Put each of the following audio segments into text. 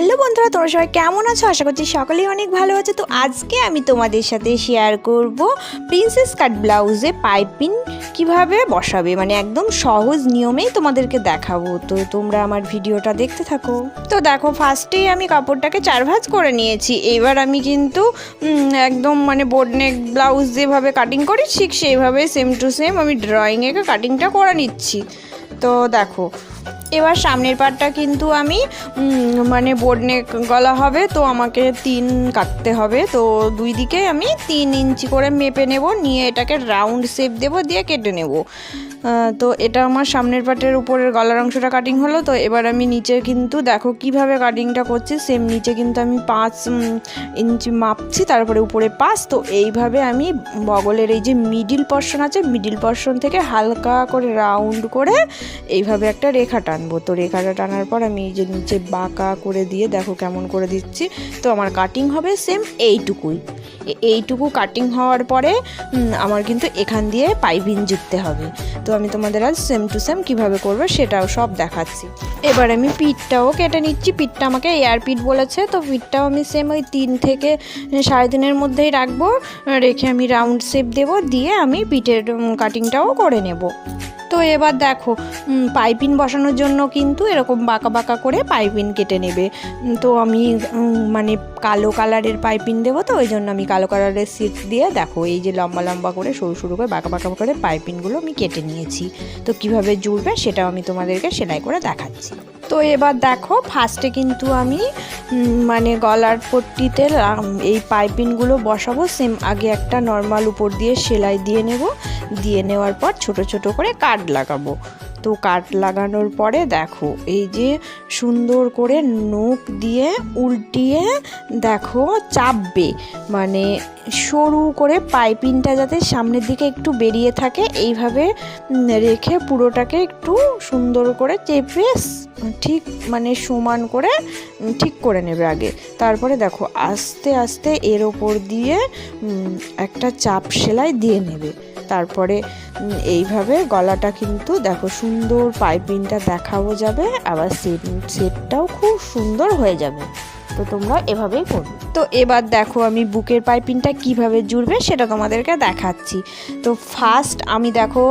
Hello বন্ধুরা, তোমরা সবাই কেমন আছো? আশা করছি সকলেই অনেক ভালো আছে। তো আজকে আমি তোমাদের সাথে শেয়ার করব প্রিন্সেস কাট ব্লাউজে পাইপিং কীভাবে বসাবে। মানে একদম সহজ নিয়মেই তোমাদেরকে দেখাবো। তো তোমরা আমার ভিডিওটা দেখতে থাকো। তো দেখো ফার্স্টেই আমি কাপড়টাকে চার ভাঁজ করে নিয়েছি। এবার আমি কিন্তু একদম মানে বোর্ড নেক ব্লাউজ যেভাবে কাটিং করি, ঠিক সেইভাবে সেম টু সেম আমি ড্রয়িংয়ে কাটিংটা করে নিচ্ছি। তো দেখো এবার সামনের পাটটা কিন্তু আমি মানে বোর্ড নেক গলা হবে, তো আমাকে তিন কাটতে হবে। তো দুই দিকে আমি তিন ইঞ্চি করে মেপে নেব, নিয়ে এটাকে রাউন্ড শেপ দেব, দিয়ে কেটে নেব। তো এটা আমার সামনের পাটের উপরের গলার অংশটা কাটিং হলো, তো এবার আমি নিচে কিন্তু দেখো কীভাবে কাটিংটা করছি সেম নিচে কিন্তু আমি পাঁচ ইঞ্চি মাপছি, তারপরে উপরে পাঁচ, তো এইভাবে আমি বগলের এই যে মিডিল পর্শন আছে মিডিল পর্শন থেকে হালকা করে রাউন্ড করে এইভাবে একটা রেখা টানবো। তো রেখাটা টানার পর আমি এই যে নিচে বাঁকা করে দিয়ে দেখো কেমন করে দিচ্ছি, তো আমার কাটিং হবে সেম এইটুকুই। এইটুকু কাটিং হওয়ার পরে আমার কিন্তু এখান দিয়ে পাইপিং জুড়তে হবে। তো আমি তোমাদের আজ সেম টু সেম কীভাবে করব সেটাও সব দেখাচ্ছি। এবার আমি পিঠটাও কেটে নিচ্ছি। পিঠটা আমাকে এয়ার পিঠ বলেছে, তো পিঠটাও আমি সেম ওই তিন থেকে সাড়ে তিনের মধ্যেই রাখব। রেখে আমি রাউন্ড শেপ দেবো, দিয়ে আমি পিঠের কাটিংটাও করে নেব। তো এবার দেখো পাইপিন বসানোর জন্য কিন্তু এরকম বাঁকা বাঁকা করে পাইপিন কেটে নেবে। তো আমি মানে কালো কালারের পাইপিন দেবো তো, ওই জন্য আমি কালো কালারের সিট দিয়ে দেখো, এই যে লম্বা লম্বা করে সরু সরু করে বাঁকা বাঁকা করে পাইপিনগুলো আমি কেটে নিয়েছি। তো কীভাবে জুড়বে সেটাও আমি তোমাদেরকে সেলাই করে দেখাচ্ছি। তো এবার দেখো ফার্স্টে কিন্তু আমি মানে গলার পট্টিতে এই পাইপিনগুলো বসাবো সেম আগে একটা নর্মাল উপর দিয়ে সেলাই দিয়ে নেব। দিয়ে নেওয়ার পর ছোট ছোট করে কাট লাগাবো। তো কাট লাগানোর পরে দেখো, এই যে সুন্দর করে নোক দিয়ে উল্টিয়ে দেখো চাপবে। মানে সরু করে পাইপিংটা যাতে সামনের দিকে একটু বেরিয়ে থাকে, এইভাবে রেখে পুরোটাকে একটু সুন্দর করে চেপে ঠিক মানে সমান করে ঠিক করে নেবে আগে। তারপরে দেখো আস্তে আস্তে এর ওপর দিয়ে একটা চাপ সেলাই দিয়ে নেবে। তারপরে এইভাবে গলাটা কিন্তু দেখো সুন্দর পাইপিংটা দেখাও যাবে, আবার সেট সেটটাও খুব সুন্দর হয়ে যাবে। তো তোমরা এভাবেই করবে তো এবার দেখো আমি বুকের পাইপিংটা কীভাবে জুড়বে সেটা তোমাদেরকে দেখাচ্ছি। তো ফার্স্ট আমি দেখো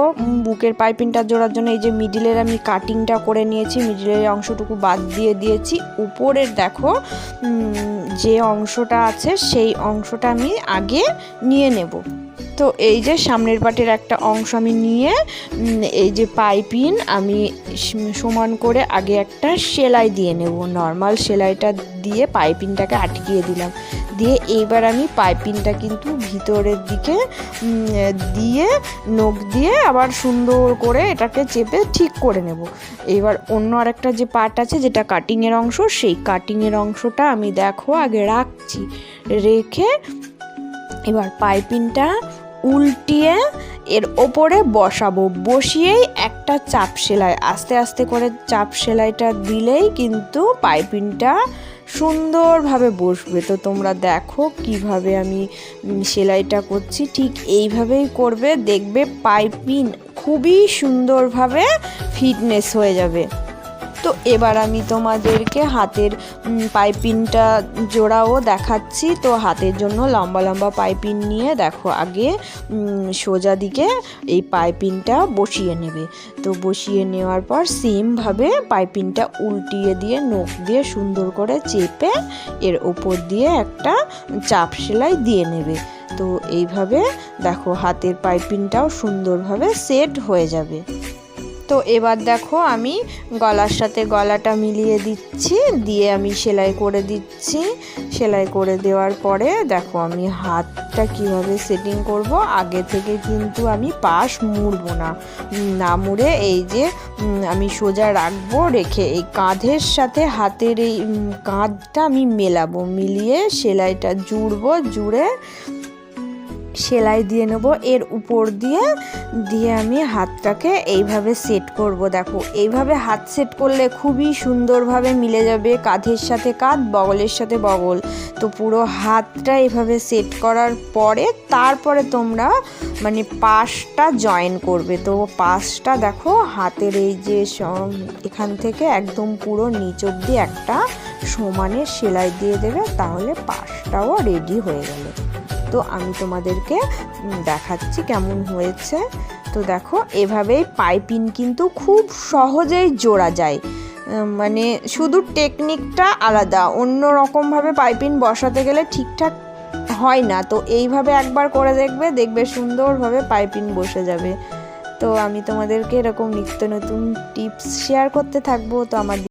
বুকের পাইপিংটা জোড়ার জন্য এই যে মিডিলের আমি কাটিংটা করে নিয়েছি, মিডিলের অংশটুকু বাদ দিয়ে দিয়েছি। উপরের দেখো যে অংশটা আছে সেই অংশটা আমি আগে নিয়ে নেব। তো এই যে সামনের পাটের একটা অংশ আমি নিয়ে এই যে পাইপিন আমি সমান করে আগে একটা সেলাই দিয়ে নেব। নর্মাল সেলাইটা দিয়ে পাইপিনটাকে আটকিয়ে দিলাম। দিয়ে এইবার আমি পাইপিনটা কিন্তু ভিতরের দিকে দিয়ে নখ দিয়ে আবার সুন্দর করে এটাকে চেপে ঠিক করে নেব। এবার অন্য আরেকটা যে পার্ট আছে যেটা কাটিংয়ের অংশ, সেই কাটিংয়ের অংশটা আমি দেখো আগে রাখছি। রেখে এবার পাইপিংটা উল্টিয়ে এর ওপরে বসাবো। বসিয়েই একটা চাপ সেলাই, আস্তে আস্তে করে চাপ সেলাইটা দিলেই কিন্তু পাইপিংটা সুন্দরভাবে বসবে। তো তোমরা দেখো কীভাবে আমি সেলাইটা করছি, ঠিক এইভাবেই করবে। দেখবে পাইপিং খুবই সুন্দরভাবে ফিটনেস হয়ে যাবে। তো এবার আমি তোমাদেরকে হাতের পাইপিনটা জোড়াও দেখাচ্ছি। তো হাতের জন্য লম্বা লম্বা পাইপিন নিয়ে দেখো আগে সোজা দিকে এই পাইপিনটা বসিয়ে নেবে। তো বসিয়ে নেওয়ার পর সেমভাবে পাইপিনটা উল্টিয়ে দিয়ে, নখ দিয়ে সুন্দর করে চেপে এর ওপর দিয়ে একটা চাপ সেলাই দিয়ে নেবে। তো এইভাবে দেখো হাতের পাইপিনটাও সুন্দরভাবে সেট হয়ে যাবে। তো এবার দেখো আমি গলার সাথে গলাটা মিলিয়ে দিচ্ছি, দিয়ে আমি সেলাই করে দিচ্ছি। সেলাই করে দেওয়ার পরে দেখো আমি হাতটা কীভাবে সেটিং করব, আগে থেকে কিন্তু আমি পাশ মুড়বো না। না মুড়ে এই যে আমি সোজা রাখব, রেখে এই কাঁধের সাথে হাতের এই কাঁধটা আমি মেলাবো, মিলিয়ে সেলাইটা জুড়বো, জুড়ে সেলাই দিয়ে নেব। এর উপর দিয়ে দিয়ে আমি হাতটাকে এইভাবে সেট করব। দেখো, এইভাবে হাত সেট করলে খুবই সুন্দরভাবে মিলে যাবে কাঁধের সাথে কাঁধ, বগলের সাথে বগল। তো পুরো হাতটা এইভাবে সেট করার পরে তারপরে তোমরা মানে পাশটা জয়েন করবে। তো পাশটা দেখো, হাতের এই যে এখান থেকে একদম পুরো নিচ অব্দি একটা সমানে সেলাই দিয়ে দেবে, তাহলে পাশটাও রেডি হয়ে গেল। তো আমি তোমাদেরকে দেখাচ্ছি কেমন হয়েছে। তো দেখো, এভাবেই পাইপিন কিন্তু খুব সহজেই জোড়া যায়। মানে শুধু টেকনিকটা আলাদা, অন্য রকমভাবে পাইপিন বসাতে গেলে ঠিকঠাক হয় না। তো এইভাবে একবার করে দেখবে দেখবে সুন্দরভাবে পাইপিন বসে যাবে। তো আমি তোমাদেরকে এরকম নিত্য নতুন টিপস শেয়ার করতে থাকব। তো আমার